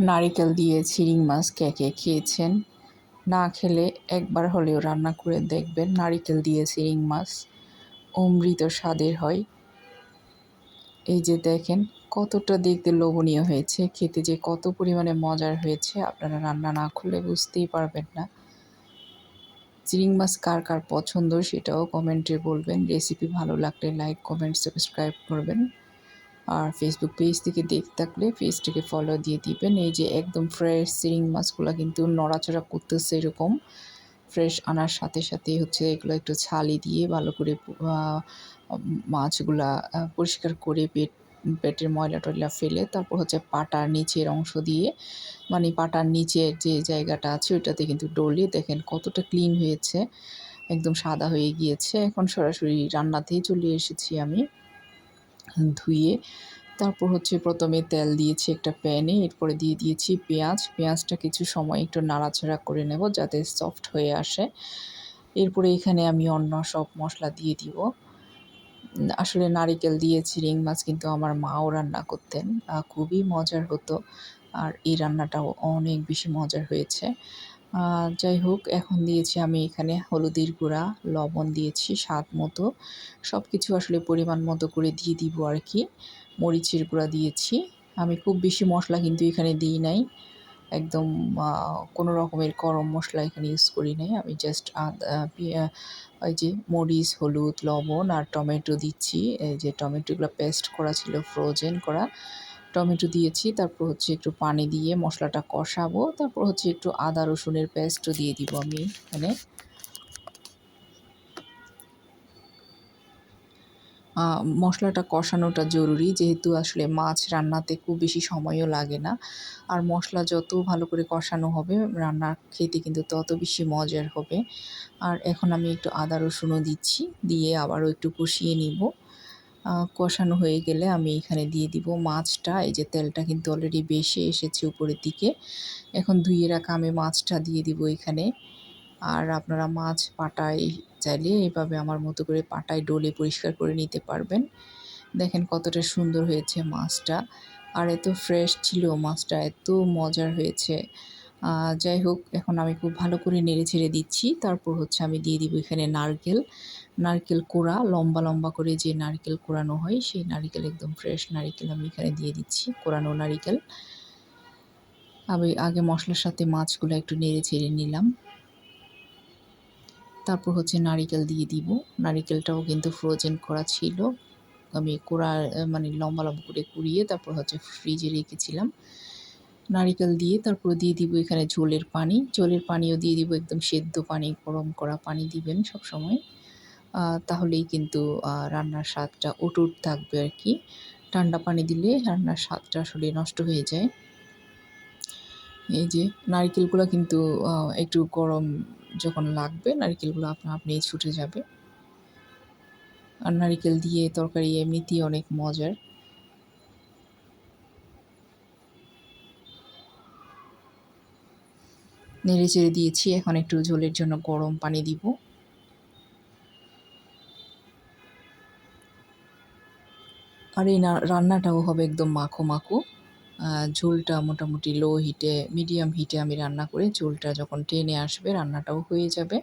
নারিকেল দিয়ে চিংড়ি মাছ কে কে খেয়েছেন। না খেলে একবার হলেও রান্না করে দেখবেন নারিকেল দিয়ে চিংড়ি মাছ। অমৃত স্বাদের হয়। এই যে দেখেন, কতটা দেখতে লোভনীয় হয়েছে, খেতে যে কত পরিমাণে মজার হয়েছে, আপনারা রান্না না করলে বুঝতেই পারবেন না। চিংড়ি মাছ কার কার পছন্দ সেটাও কমেন্টে বলবেন। রেসিপি ভালো লাগলে লাইক, কমেন্ট, সাবস্ক্রাইব করবেন। আর ফেসবুক পেজ থেকে দেখতে থাকলে পেজটিকে ফলো দিয়ে দিবেন। এই যে একদম ফ্রেশ সিরিং মাছগুলো কিন্তু নড়াচড়া করতেছে এরকম। ফ্রেশ আনার সাথে সাথে হচ্ছে এগুলো একটু ছালি দিয়ে ভালো করে মাছগুলা পরিষ্কার করে পেট, পেটের ময়লা টয়লা ফেলে তারপর হচ্ছে পাটার নিচের অংশ দিয়ে মানে পাটার নিচের যে জায়গাটা আছে ওইটাতে কিন্তু ডলে দেখেন কতটা ক্লিন হয়েছে। একদম সাদা হয়ে গিয়েছে। এখন সরাসরি রান্নাতেই চলে এসেছি আমি। ধুয়ে তারপর হচ্ছে প্রথমে তেল দিয়েছি একটা প্যানে, এরপরে দিয়ে দিয়েছি পেঁয়াজ। পেঁয়াজটা কিছু সময় একটু নাড়াচাড়া করে নেব যাতে সফট হয়ে আসে। এরপরে এখানে আমি অন্য সব মশলা দিয়ে দিব। আসলে নারিকেল দিয়ে চিংড়ি মাছ, কিন্তু আমার মাও রান্না করতেন। খুবই মজার হতো। আর এই রান্নাটাও অনেক বেশি মজার হয়েছে। যাই হোক, এখন দিয়েছি আমি এখানে হলুদের গুঁড়া, লবণ দিয়েছি, স্বাদ মতো। সব কিছু আসলে পরিমাণ মতো করে দিয়ে দিব আর কি। মরিচের গুঁড়া দিয়েছি। আমি খুব বেশি মশলা কিন্তু এখানে দিই নাই। একদম কোনো রকমের গরম মশলা এখানে ইউজ করি নাই। আমি জাস্ট ওই যে মরিচ, হলুদ, লবণ আর টমেটো দিচ্ছি। এই যে টমেটোগুলো পেস্ট করা ছিল ফ্রোজেন করা। টমেটো দিয়েছি, তারপর হচ্ছে একটু পানি দিয়ে মশলাটা কষাবো, তারপর হচ্ছে একটু আদা, রসুনের পেস্টও দিয়ে দিব আমি এখানে। মশলাটা কষানোটা জরুরি, যেহেতু আসলে মাছ রান্নাতে খুব বেশি সময়ও লাগে না। আর মশলা যত ভালো করে কষানো হবে, রান্না খেতে কিন্তু তত বেশি মজার হবে। আর এখন আমি একটু আদা, রসুনও দিচ্ছি, দিয়ে আবারও একটু কষিয়ে নিব। কষানো হয়ে গেলে আমি এখানে দিয়ে দিব মাছটা। এই যে তেলটা কিন্তু অলরেডি বেশি এসেছে উপরের দিকে। এখন ধুয়ে রাখা আমি মাছটা দিয়ে দিব এখানে। আর আপনারা মাছ পাটায় চাইলে এভাবে আমার মতো করে পাটায় ডোলে পরিষ্কার করে নিতে পারবেন। দেখেন কতটা সুন্দর হয়েছে মাছটা। আর এত ফ্রেশ ছিল মাছটা, এত মজার হয়েছে। যাই হোক, এখন আমি খুব ভালো করে নেড়ে ছেড়ে দিচ্ছি। তারপর হচ্ছে আমি দিয়ে দিব এখানে নারকেল। নারকেল কোড়া, লম্বা লম্বা করে যে নারকেল কোড়ানো হয়, সেই নারকেল একদম ফ্রেশ নারকেল আমি এখানে দিয়ে দিচ্ছি, কোড়ানো নারকেল। আমি আগে মশলার সাথে মাছগুলো একটু নেড়ে ছেড়ে নিলাম। তারপর হচ্ছে নারিকেল দিয়ে দিব। নারিকেলটাও কিন্তু ফ্রোজেন করা ছিল। আমি কোড়া মানে লম্বা লম্বা করে কুড়িয়ে তারপর হচ্ছে ফ্রিজে রেখেছিলাম। নারিকেল দিয়ে তারপর দিয়ে দিব এখানে ঝোলের পানি। ঝোলের পানিও দিয়ে দিব একদম সেদ্ধ পানি, গরম করা পানি দিবেন সব সময় তাহলেই কিন্তু রান্নার স্বাদটা অটুট থাকবে আর কি ঠান্ডা পানি দিলে রান্নার স্বাদটা আসলে নষ্ট হয়ে যায়। এই যে নারকেলগুলো কিন্তু একটু গরম যখন লাগবে, নারকেলগুলো আপনা আপনি ছুটে যাবে। আর নারিকেল দিয়ে তরকারি এমনিতেই অনেক মজার। নেড়ে চেড়ে দিয়েছি। এখন একটু ঝোলের জন্য গরম পানি দিব। আর এই রান্নাটাও হবে একদম মাখো মাখো। ঝোলটা মোটামুটি লো হিটে মিডিয়াম হিটে আমি রান্না করে ঝোলটা যখন টেনে আসবে রান্নাটাও হয়ে যাবে।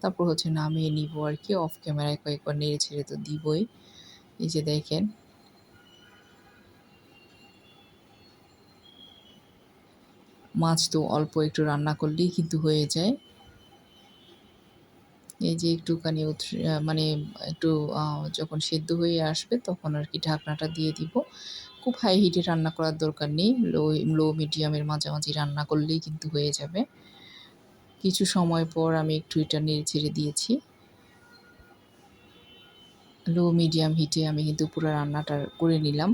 তারপর হচ্ছে নামিয়ে নিব আর কি। অফ ক্যামেরায় কয়েকবার নেড়ে ছেড়ে তো দিবই। এই যে দেখেন মাছ তো অল্প একটু রান্না করলেই কিন্তু হয়ে যায়। এই যে একটুখানি মানে একটু যখন সেদ্ধ হয়ে আসবে তখন আর কি ঢাকনাটা দিয়ে দিব। খুব হাই হিটে রান্না করার দরকার নেই। লো লো মিডিয়ামের মাঝামাঝি রান্না করলেই কিন্তু হয়ে যাবে। কিছু সময় পর আমি একটু এটা নেড়ে ছেড়ে দিয়েছি। লো মিডিয়াম হিটে আমি কিন্তু পুরো রান্নাটা করে নিলাম।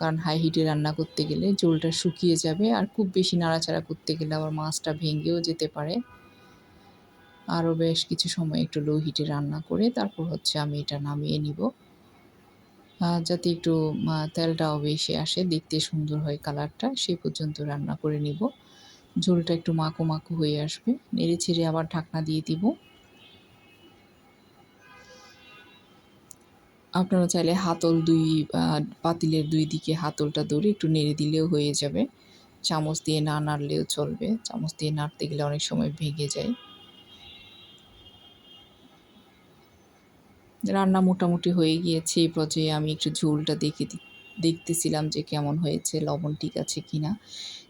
কারণ হাই হিটে রান্না করতে গেলে জলটা শুকিয়ে যাবে আর খুব বেশি নাড়াচাড়া করতে গেলে আবার মাছটা ভেঙেও যেতে পারে। আরও বেশ কিছু সময় একটু লো হিটে রান্না করে তারপর হচ্ছে আমি এটা নামিয়ে নিব। যাতে একটু তেলটাও বেশি আসে, দেখতে সুন্দর হয় কালারটা সেই পর্যন্ত রান্না করে নিব। ঝোলটা একটু মাখো মাখো হয়ে আসবে। নেড়ে ছেড়ে আবার ঢাকনা দিয়ে দিব। আপনারা চাইলে হাতল দুই পাতিলের দুই দিকে হাতলটা ধরে একটু নেড়ে দিলেও হয়ে যাবে। চামচ দিয়ে না নাড়লেও চলবে। চামচ দিয়ে নাড়তে গেলে অনেক সময় ভেঙে যায়। রান্না মোটামুটি হয়ে গিয়েছে। এই পর্যায়ে আমি একটু ঝোলটা দেখে দেখতেছিলাম যে কেমন হয়েছে, লবণ ঠিক আছে কি না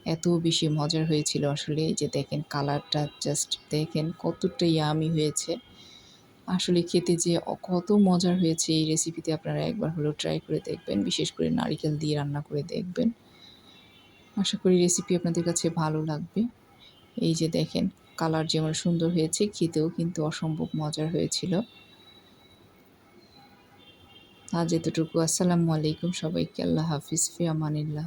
এত বেশি মজার হয়েছিল আসলে। যে দেখেন, কালারটা জাস্ট দেখেন কতটা ইয়ামি হয়েছে। আসলে খেতে যে কত মজার হয়েছে এই রেসিপিতে আপনারা একবার হলেও ট্রাই করে দেখবেন। বিশেষ করে নারিকেল দিয়ে রান্না করে দেখবেন। আশা করি রেসিপি আপনাদের কাছে ভালো লাগবে। এই যে দেখেন কালার যেমন সুন্দর হয়েছে, খেতেও কিন্তু অসম্ভব মজার হয়েছিল। আজ এতটুকু। আসসালামু আলাইকুম সবাইকে। আল্লাহ হাফিজ। ফি আমানিল্লাহ।